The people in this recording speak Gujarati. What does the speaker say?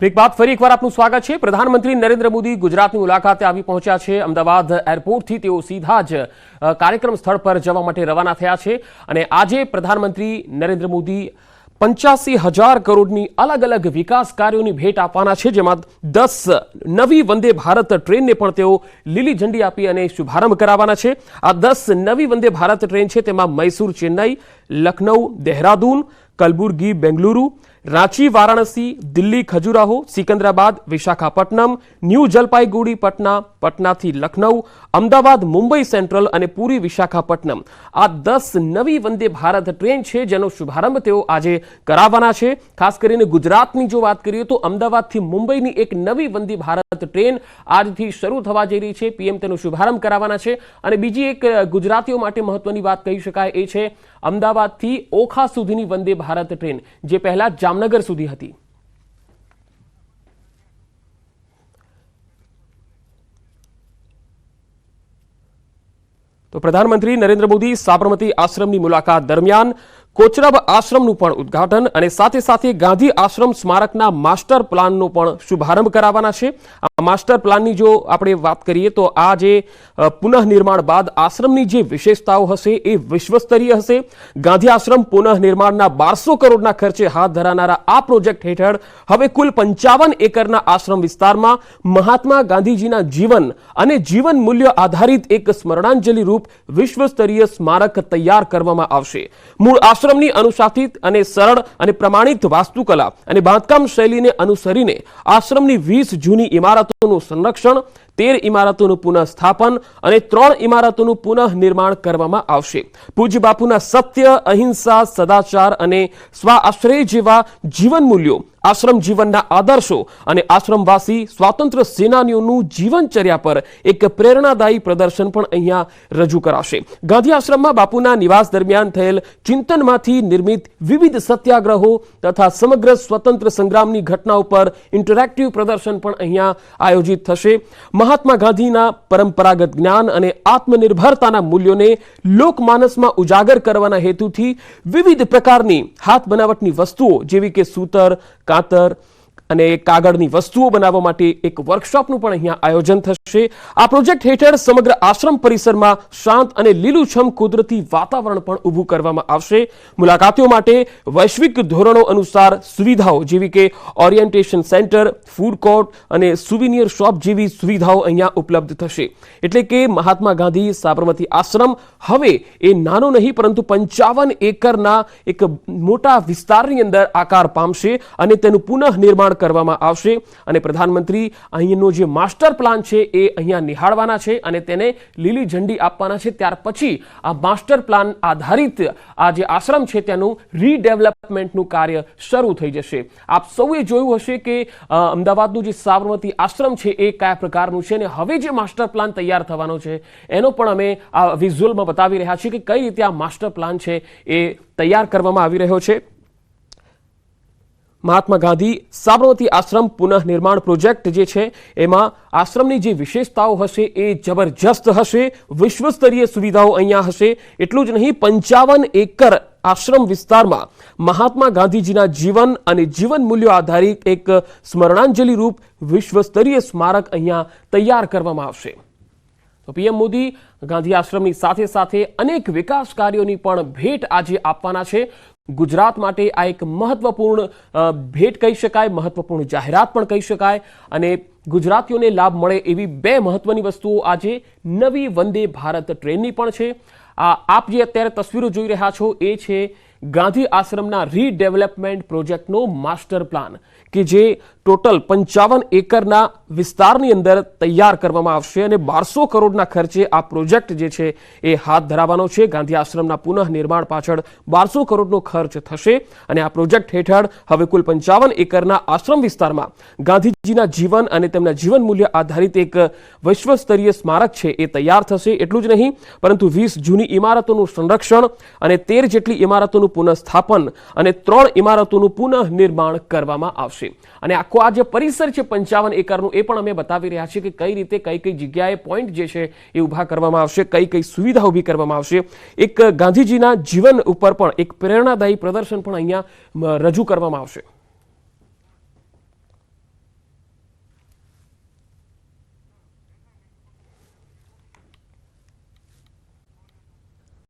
બ્રેક બાદ ફરી એકવાર આપનું સ્વાગત છે. પ્રધાનમંત્રી નરેન્દ્ર મોદી ગુજરાતની મુલાકાતે આવી પહોંચ્યા છે. અમદાવાદ એરપોર્ટથી તેઓ સીધા જ કાર્યક્રમ સ્થળ પર જવા માટે રવાના થયા છે અને આજે પ્રધાનમંત્રી નરેન્દ્ર મોદી પંચ્યાસી હજાર કરોડની અલગ અલગ વિકાસ કાર્યોની ભેટ આપવાના છે, જેમાં દસ નવી વંદે ભારત ટ્રેનને પણ તેઓ લીલી ઝંડી આપી અને શુભારંભ કરાવવાના છે. આ દસ નવી વંદે ભારત ટ્રેન છે, તેમાં મૈસૂર ચેન્નઈ, લખનઉ, દહેરાદૂન કલબુર્ગી, બેંગલુરુ, રાંચી, વારાણસી, દિલ્હી, ખજુરાહો, સિકંદરાબાદ, વિશાખાપટ્ટનમ, ન્યૂ જલપાઈગુડી, પટના, પટનાથી લખનઉ, અમદાવાદ, મુંબઈ સેન્ટ્રલ અને પુરી વિશાખાપટ્ટનમ. આ દસ નવી વંદે ભારત ટ્રેન છે જેનો શુભારંભ તેઓ આજે કરાવવાના છે. ખાસ કરીને ગુજરાતની જો વાત કરીએ તો અમદાવાદથી મુંબઈની એક નવી વંદે ભારત ટ્રેન આજથી શરૂ થવા જઈ રહી છે. પીએમ તેનો શુભારંભ કરાવવાના છે. અને બીજી એક ગુજરાતીઓ માટે મહત્વની વાત કહી શકાય એ છે, અમદાવાદથી ઓખા સુધીની વંદે ભારત ટ્રેન જે પહેલા જામનગર સુધી હતી. તો પ્રધાનમંત્રી નરેન્દ્ર મોદી સાબરમતી આશ્રમની મુલાકાત દરમિયાન કોચરબ આશ્રમનું પણ ઉદ્ઘાટન અને સાથે સાથે ગાંધી આશ્રમ સ્મારકના માસ્ટર પ્લાનનો પણ શુભારંભ કરાવવાના છે. આ માસ્ટર પ્લાનની જો આપણે વાત કરીએ તો આ જે પુનઃનિર્માણ બાદ આશ્રમની જે વિશેષતાઓ હશે એ વિશ્વસ્તરીય હશે. ગાંધી આશ્રમ પુનઃનિર્માણના બારસો કરોડના ખર્ચે હાથ ધરાનારા આ પ્રોજેક્ટ હેઠળ હવે કુલ પંચાવન એકરના આશ્રમ વિસ્તારમાં મહાત્મા ગાંધીજીના જીવન અને જીવન મૂલ્ય આધારિત એક સ્મરણાંજલિ રૂપ વિશ્વસ્તરીય સ્મારક તૈયાર કરવામાં આવશે. મૂળ આશ્રમની અનુશાસિત અને સરળ અને પ્રમાણિત વાસ્તુકલા અને બાંધકામ શૈલીને અનુસરીને આશ્રમની વીસ જૂની ઇમારતોનું સંરક્ષણ, તેર ઇમારતોનું પુનઃસ્થાપન અને ત્રણ ઇમારતોનું પુનઃનિર્માણ કરવામાં આવશે. પૂજ્ય બાપુના સત્ય, અહિંસા, સદાચાર અને સ્વાશ્રય જેવા જીવન મૂલ્યો, આશ્રમ જીવનના આદર્શો અને આશ્રમવાસી સ્વાતંત્ર્ય સેનાનીઓનું જીવનચર્યા પર એક પ્રેરણાદાયી પ્રદર્શન પણ અહીંયા રજૂ કરાશે. ગાંધી આશ્રમમાં બાપુના નિવાસ દરમિયાન થયેલ ચિંતનમાંથી નિર્મિત વિવિધ સત્યાગ્રહો તથા સમગ્ર સ્વતંત્ર સંગ્રામની ઘટનાઓ પર ઇન્ટરેક્ટિવ પ્રદર્શન પણ અહીંયા આયોજિત થશે. મહાત્મા ગાંધીના પરંપરાગત જ્ઞાન અને આત્મનિર્ભરતાના મૂલ્યોને લોકમાનસમાં ઉજાગર કરવાના હેતુથી વિવિધ પ્રકારની હાથ બનાવટની વસ્તુઓ જેવી કે સૂતર, કાતર અને કાગળની વસ્તુઓ બનાવવા માટે એક વર્કશોપનું પણ અહીંયા આયોજન થશે. આ પ્રોજેક્ટ હેઠળ સમગ્ર આશ્રમ પરિસરમાં શાંત અને લીલુંછમ કુદરતી વાતાવરણ પણ ઊભું કરવામાં આવશે. મુલાકાતીઓ માટે વૈશ્વિક ધોરણો અનુસાર સુવિધાઓ જેવી કે ઓરિએન્ટેશન સેન્ટર, ફૂડ કોર્ટ અને સુવિનિયર શોપ જેવી સુવિધાઓ અહીંયા ઉપલબ્ધ થશે. એટલે કે મહાત્મા ગાંધી સાબરમતી આશ્રમ હવે એ નાનો નહીં, પરંતુ પંચાવન એકરના એક મોટા વિસ્તારની અંદર આકાર પામશે અને તેનું પુનઃનિર્માણ કરવામાં આવશે અને પ્રધાનમંત્રી અહીંનો જે માસ્ટર પ્લાન છે એ અહીંયા નિહાળવાના છે અને તેને લીલી ઝંડી આપવાના છે. ત્યાર પછી આ માસ્ટર પ્લાન આધારિત આ જે આશ્રમ છે તેનું રીડેવલપમેન્ટનું કાર્ય શરૂ થઈ જશે. આપ સૌએ જોયું હશે કે અમદાવાદનું જે સાબરમતી આશ્રમ છે એ કયા પ્રકારનું છે અને હવે જે માસ્ટર પ્લાન તૈયાર થવાનો છે, એનો પણ અમે આ વિઝ્યુઅલમાં બતાવી રહ્યા છીએ કે કઈ રીતે આ માસ્ટર પ્લાન છે એ તૈયાર કરવામાં આવી રહ્યો છે. મહાત્મા ગાંધી સાબરમતી આશ્રમ પુનઃનિર્માણ પ્રોજેક્ટ જે છે, એમાં આશ્રમની જે વિશેષતાઓ હશે એ જબરજસ્ત હશે, વિશ્વસ્તરીય સુવિધાઓ અહીંયા હશે. એટલું જ નહીં, પંચાવન એકર આશ્રમ વિસ્તારમાં મહાત્મા ગાંધીજીના જીવન અને જીવન મૂલ્યો આધારિત એક સ્મરણાંજલિ રૂપ વિશ્વસ્તરીય સ્મારક અહીંયા તૈયાર કરવામાં આવશે. તો પીએમ મોદી ગાંધી આશ્રમની સાથે સાથે અનેક વિકાસ કાર્યોની પણ ભેટ આજે આપવાના છે. ગુજરાત માટે આ એક મહત્વપૂર્ણ ભેટ કહી શકાય, મહત્વપૂર્ણ જાહેરાત પણ કહી શકાય અને ગુજરાતીઓને લાભ મળે એવી બે મહત્વની વસ્તુઓ આજે નવી વંદે ભારત ટ્રેનની પણ છે. આ આપ જે અત્યારે તસવીરો જોઈ રહ્યા છો એ છે ગાંધી આશ્રમના રીડેવલપમેન્ટ પ્રોજેક્ટનો માસ્ટર પ્લાન કે જે ટોટલ પંચાવન એકરના વિસ્તારની અંદર તૈયાર કરવામાં આવશે અને બારસો કરોડના ખર્ચે આ પ્રોજેક્ટ જે છે એ હાથ ધરાવવાનો છે. ગાંધી આશ્રમના પુનઃનિર્માણ પાછળ બારસો કરોડનો ખર્ચ થશે અને આ પ્રોજેક્ટ હેઠળ હવે કુલ પંચાવન એકરના આશ્રમ વિસ્તારમાં ગાંધીજીના જીવન અને તેમના જીવન મૂલ્ય આધારિત એક વિશ્વસ્તરીય સ્મારક છે એ તૈયાર થશે. એટલું જ નહીં, પરંતુ વીસ જૂની ઇમારતોનું સંરક્ષણ અને તેર જેટલી ઇમારતોનું પુનઃસ્થાપન અને ત્રણ ઇમારતોનું પુનઃનિર્માણ કરવામાં આવશે. અને આખો આ જે પરિસર છે પંચાવન એકરનું, એ પણ અમે બતાવી રહ્યા છીએ કે કઈ રીતે કઈ કઈ જગ્યાએ પોઈન્ટ જે છે એ ઊભા કરવામાં આવશે, કઈ કઈ સુવિધા ઊભી કરવામાં આવશે. એક ગાંધીજીના જીવન ઉપર પણ એક પ્રેરણાદાયી પ્રદર્શન પણ અહીંયા રજૂ કરવામાં આવશે.